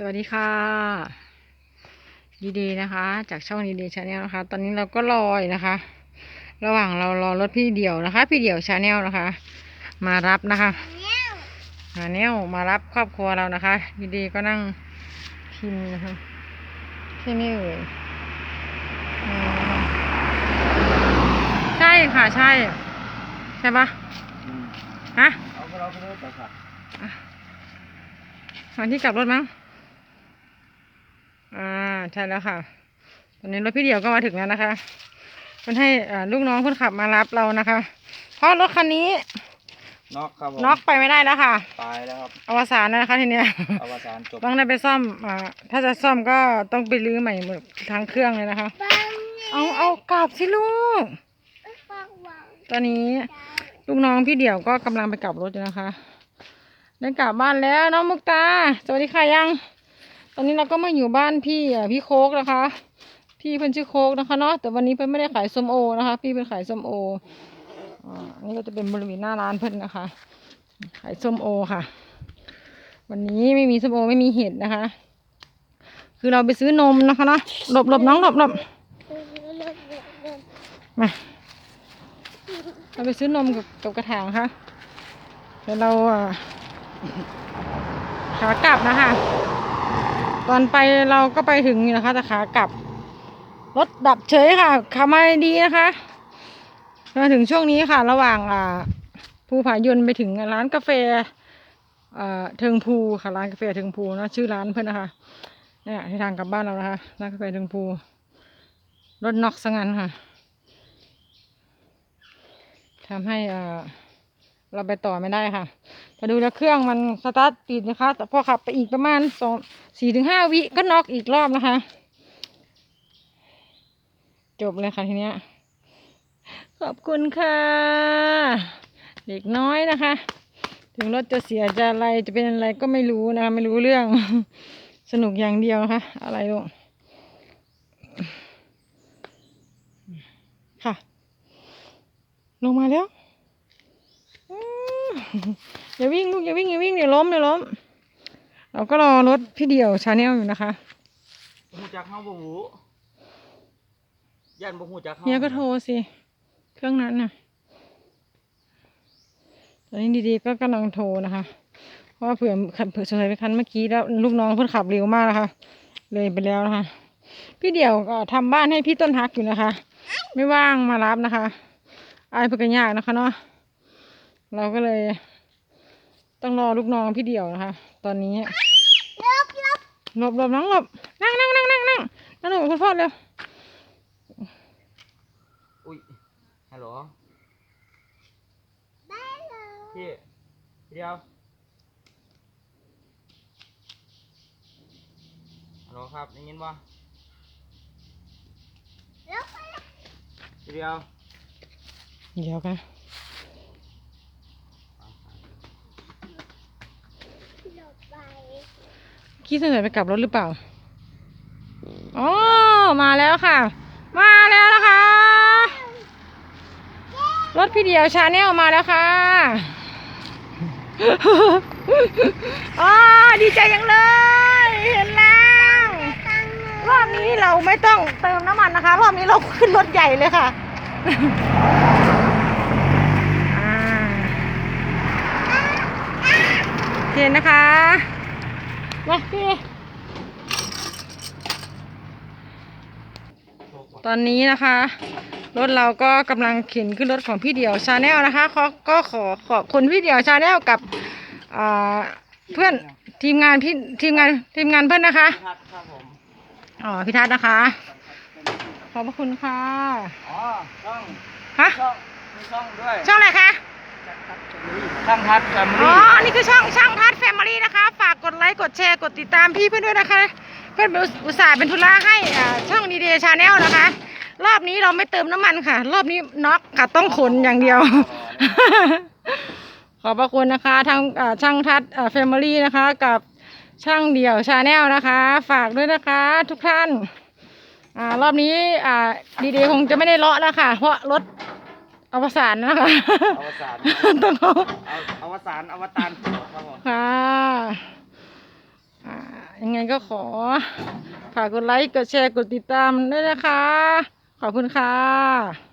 สวัสดีค่ะดีๆนะคะ จากช่องดีๆชาแนลนะคะ ตอนนี้เราก็รออยู่นะคะ ระหว่างเรารอรถพี่เดี่ยวนะคะ พี่เดี่ยวชาแนลนะคะ มารับนะคะชาแนลมารับครอบครัวเรานะคะดีๆก็นั่งพิมพ์นะคะใช่ไหมเอ่ยอืมใช่ค่ะใช่ ใช่ปะฮะเอาไปเราไปเลยแต่ค่ะวันที่กลับรถมั้ง อ่าใช่แล้วค่ะ ตอนนี้รถพี่เดี่ยวก็มาถึงแล้วนะคะเพิ่นให้อ่าลูกน้องเพิ่นขับมารับเรานะคะ เพราะรถคันนี้น็อกครับผมน็อกไปไม่ได้แล้วค่ะตายแล้วครับอวสานแล้วนะคะทีเนี้ยอวสานจบต้องได้ไปซ่อมอ่าถ้าจะซ่อมก็ต้องไปรื้อใหม่หมดทั้งเครื่องเลยนะคะ เอาเอากลับสิลูก ตอนนี้ลูกน้องพี่เดี่ยวก็กำลังไปกลับรถอยู่นะคะ ได้กลับบ้านแล้วน้องมุกตา สวัสดีค่ะยังต อนนี้เราก็มาอยู่บ้านพี่อะพี่โคกนะคะ พี่เพิ่นชื่อโคกนะคะเนาะแต่วันนี้เพิ่อนไม่ได้ขายส้มโอนะคะ พี่เป็นขายส้มโออ่านี่ก็จะเป็นบริเวณหน้าร้านเพิ่อนนะคะ ขายส้มโอค่ะ วันนี้ไม่มีส้มโอไม่มีเห็ดนะคะ คือเราไปซื้อนมนะคะเนาะหลบหลบน้องหลบหลบมาเราไปซื้อนมกับกับกระถางค่ะเดี๋ยวเราอ่าขากลับนะคะ ตอนไปเราก็ไปถึงอยู่นะคะแต่ขากลับ รถดับเฉยค่ะขับมาดีนะคะมาถึงช่วงนี้ค่ะ ระหว่างอ่าภูผายนไปถึงร้านกาแฟอ่าเทิงภูค่ะร้านกาแฟเทิงภูนะชื่อร้านเพื่อนนะคะเนี่ยที่ทางกลับบ้านเรานะคะร้านกาแฟเทิงภูรถน็อกซะงั้นค่ะทำให้อ่า เราไปต่อไม่ได้ค่ะพอดูแล้วเครื่องมันสตาร์ทติดนะคะ แต่พอขับไปอีกประมาณสองสี่ถึงห้าวิก็น็อกอีกรอบนะคะ จบเลยค่ะทีเนี้ย ขอบคุณค่ะ เด็กน้อยนะคะ ถึงรถจะเสียจะอะไรจะเป็นอะไรก็ไม่รู้นะคะ ไม่รู้เรื่อง สนุกอย่างเดียวนะคะ อะไรลูกค่ะ ลงมาแล้ว อย่าวิ่งลูกอย่าวิ่งอย่าวิ่งเดี๋ยวล้มเดี๋ยวล้ม เราก็รอรถพี่เดี่ยวชาแนลอยู่นะคะหูจักเฮาบ่หูยันบ่หูจักเฮาเฮียก็โทรสิ เครื่องนั้นน่ะ ตอนนี้ดีๆก็กำลังโทรนะคะเพราะว่าเผื่อขับเผื่อสงสัยไปคันเมื่อกี้แล้วลูกน้องเพิ่นขับเร็วมากนะคะ เลยไปแล้วนะคะ พี่เดี่ยวก็ทำบ้านให้พี่ต้นฮักอยู่นะคะ ไม่ว่างมารับนะคะอายเพื่อนก็ยากนะคะเนาะ เราก็เลย ต้องรอลูกน้องพี่เดี่ยวนะคะ ตอนนี้หลบหลบน้องหลบนั่งนั่งนั่งนั่งนั่งนั่งหลบคุณพ่อเร็วอุ้ยฮัลโหลพี่เดียวฮัลโหลครับได้ยินบ่พี่เดียวเดี๋ยวกัน กี้เสนอไปกลับรถหรือเปล่าอ๋อมาแล้วค่ะ มาแล้วนะคะ รถพี่เดียวชาแนลมาแล้วค่ะอ๋อดีใจยังเลย เห็นแล้วรอบนี้เราไม่ต้องเติมน้ำมันนะคะ รอบนี้เราขึ้นรถใหญ่เลยค่ะอ่าโอเคนะคะ มาพี่ ตอนนี้นะคะ รถเราก็กำลังเข็นขึ้นรถของพี่เดี่ยวชาแนลนะคะขอก็ขอขอบคุณพี่เดี่ยวชาแนลกับอ่าเพื่อนทีมงานพี่ทีมงานทีมงานเพื่อนนะคะพี่ทัศน์ครับผมอ๋อพี่ทัศน์นะคะ ขอบพระคุณค่ะอ๋อช่องฮะช่องมีช่องด้วย ช่องอะไรคะ ช่างทัศน์แฟมิอ๋อ ลี่นี่คือช่องช่างทัศแฟมิลี่นะคะ ฝากกดไลค์ กดแชร์ กดติดตามพี่เพื่อนด้วยนะคะ เพื่อนอุตส่าห์เป็นธุระให้อ่าช่องดีเดย์ชาแนลนะคะ รอบนี้เราไม่เติมน้ำมันค่ะ รอบนี้น็อกค่ะต้องขนอย่างเดียว ขอบพระคุณนะคะทางอ่าช่างทัศแฟมิลี่นะคะ กับช่างเดี่ยวชาแนลนะคะ ฝากด้วยนะคะทุกท่าน อ่ารอบนี้อ่าดีเดย์คงจะไม่ได้เลาะแล้วค่ะ เพราะรถ อวสานนะคะ อวสานต้องเอาเอาอวสานอวตารครับผมค่ะอ่ายังไงก็ขอฝากกดไลค์ กดแชร์ กดติดตามด้วยนะคะ ขอบคุณค่ะ